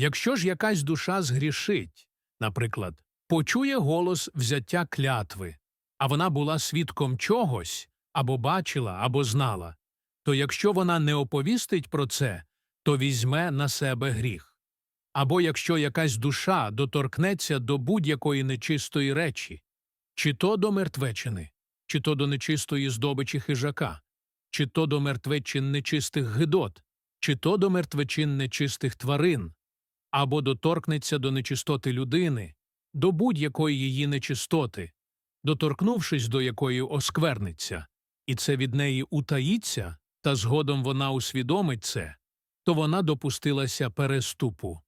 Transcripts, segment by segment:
Якщо ж якась душа згрішить, наприклад, почує голос взяття клятви, а вона була свідком чогось, або бачила, або знала, то якщо вона не оповістить про це, то візьме на себе гріх. Або якщо якась душа доторкнеться до будь-якої нечистої речі, чи то до мертвечини, чи то до нечистої здобичі хижака, чи то до мертвечин нечистих гидот, чи то до мертвечин нечистих тварин, або доторкнеться до нечистоти людини, до будь-якої її нечистоти, доторкнувшись до якої оскверниться, і це від неї утаїться, та згодом вона усвідомить це, то вона допустилася переступу.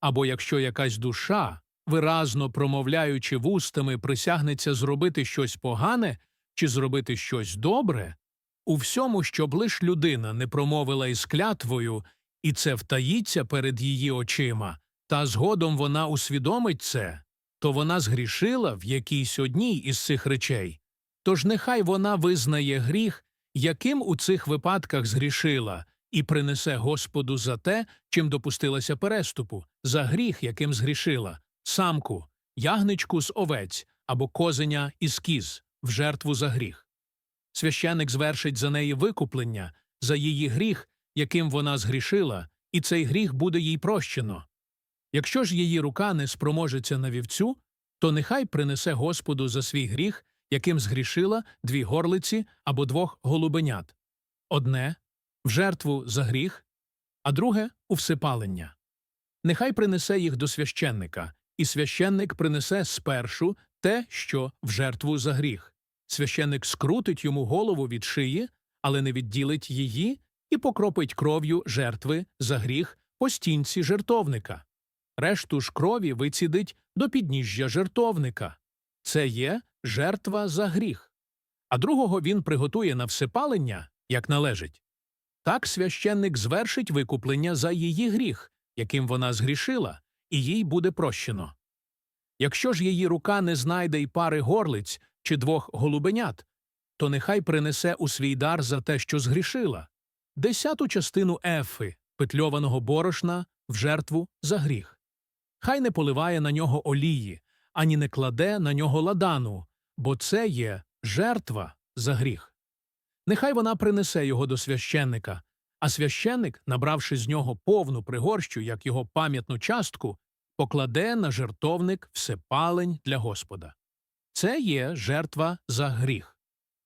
Або якщо якась душа, виразно промовляючи вустами, присягнеться зробити щось погане чи зробити щось добре, у всьому, щоб лиш людина не промовила із клятвою, і це втаїться перед її очима, та згодом вона усвідомить це, то вона згрішила в якійсь одній із цих речей. Тож нехай вона визнає гріх, яким у цих випадках згрішила, і принесе Господу за те, чим допустилася переступу, за гріх, яким згрішила, самку, ягничку з овець або козеня із кіз в жертву за гріх. Священик звершить за неї викуплення, за її гріх, яким вона згрішила, і цей гріх буде їй прощено. Якщо ж її рука не спроможеться на вівцю, то нехай принесе Господу за свій гріх, яким згрішила дві горлиці або двох голубенят одне в жертву за гріх, а друге у всипалення. Нехай принесе їх до священника, і священник принесе спершу те, що в жертву за гріх. Священник скрутить йому голову від шиї, але не відділить її, і покропить кров'ю жертви за гріх по стінці жертовника. Решту ж крові вицідить до підніжжя жертовника. Це є жертва за гріх. А другого він приготує на всипалення, як належить. Так священник звершить викуплення за її гріх, яким вона згрішила, і їй буде прощено. Якщо ж її рука не знайде й пари горлиць чи двох голубенят, то нехай принесе у свій дар за те, що згрішила, десяту частину ефи, петльованого борошна, в жертву за гріх. Хай не поливає на нього олії, ані не кладе на нього ладану, бо це є жертва за гріх. Нехай вона принесе його до священника, а священник, набравши з нього повну пригорщу, як його пам'ятну частку, покладе на жертовник всепалень для Господа. Це є жертва за гріх.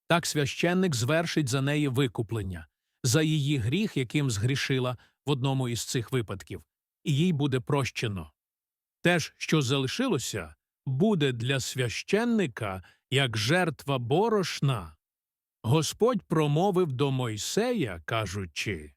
Так священник звершить за неї викуплення, за її гріх, яким згрішила в одному із цих випадків, і їй буде прощено. Те ж, що залишилося, буде для священника як жертва борошна. Господь промовив до Мойсея, кажучи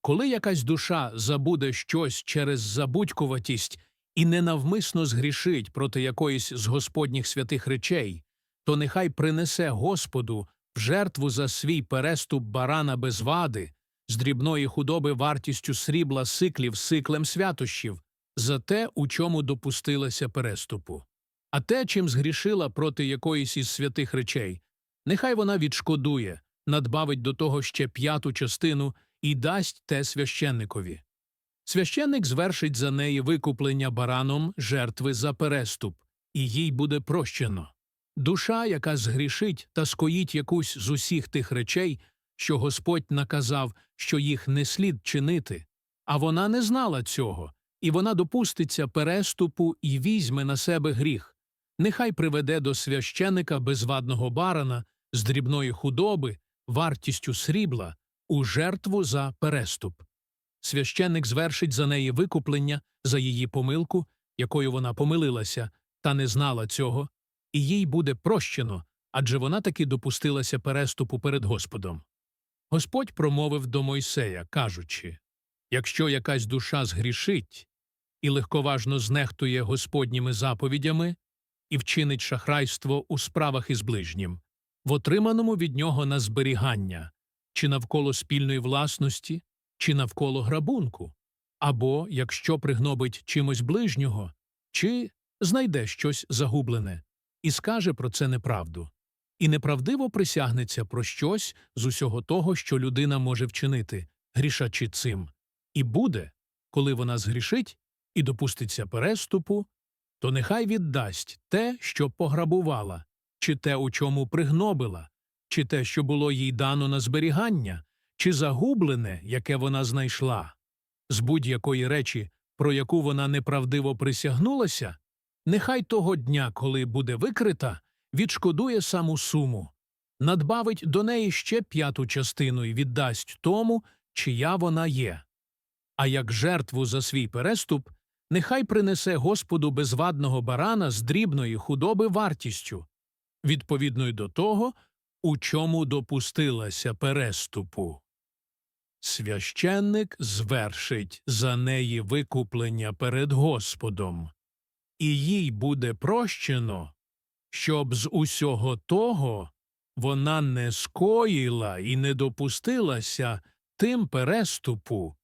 Коли якась душа забуде щось через забудькуватість і ненавмисно згрішить проти якоїсь з Господніх святих речей, то нехай принесе Господу в жертву за свій переступ барана без вади, з дрібної худоби вартістю срібла сиклів сиклем святощів, за те, у чому допустилася переступу. А те, чим згрішила проти якоїсь із святих речей, нехай вона відшкодує, надбавить до того ще п'яту частину і дасть те священникові. Священник звершить за неї викуплення бараном жертви за переступ, і їй буде прощено. Душа, яка згрішить та скоїть якусь з усіх тих речей, що Господь наказав, що їх не слід чинити, а вона не знала цього, і вона допуститься переступу і візьме на себе гріх, нехай приведе до священика безвадного барана з дрібної худоби, вартістю срібла, у жертву за переступ. Священник звершить за неї викуплення за її помилку, якою вона помилилася, та не знала цього, і їй буде прощено, адже вона таки допустилася переступу перед Господом. Господь промовив до Мойсея, кажучи Якщо якась душа згрішить і легковажно знехтує Господніми заповідями і вчинить шахрайство у справах із ближнім, в отриманому від нього на зберігання, чи навколо спільної власності, чи навколо грабунку, або якщо пригнобить чимось ближнього, чи знайде щось загублене, і скаже про це неправду, і неправдиво присягнеться про щось з усього того, що людина може вчинити, грішачи цим, і буде, коли вона згрішить, і допуститься переступу, то нехай віддасть те, що пограбувала, чи те, у чому пригнобила, чи те, що було їй дано на зберігання, чи загублене, яке вона знайшла. З будь-якої речі, про яку вона неправдиво присягнулася, нехай того дня, коли буде викрита, відшкодує саму суму, надбавить до неї ще п'яту частину і віддасть тому, чия вона є. А як жертву за свій переступ, нехай принесе Господу безвадного барана з дрібної худоби вартістю, відповідною до того, у чому допустилася переступу. Священник звершить за неї викуплення перед Господом, і їй буде прощено, щоб з усього того вона не скоїла і не допустилася тим переступу,